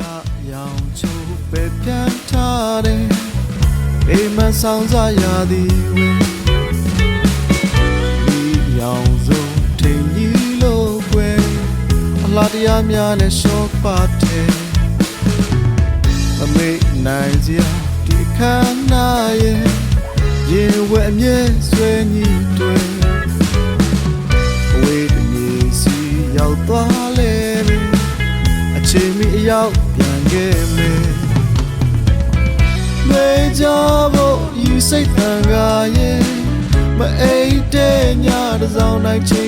လာရောင်ချိုးပဲပြန်ထားတယ်အိမ်မဆောင်စားရသည်ဝင်ဒီရောင်စုံထိန်ကြီးလို့ကွယ်အလားတရားများနဲ့ရှော့ပါတယ်အမေနိုင်စရာဒီခန္ဓာရဲ့ရင်ဝဲအမြဲဆွဲညီတွေအဝေးတမြေစီရောက်သွားလေပြီအ ချိန်မီအရောက်ပြန်ခဲ့မယ်မေကြဖို့ယူစိတ်တန်ကရဲ့မအိတ်တဲ့ညတစ်စောင်းတိုင်းချိန်ခါဝဲပေါင်းစု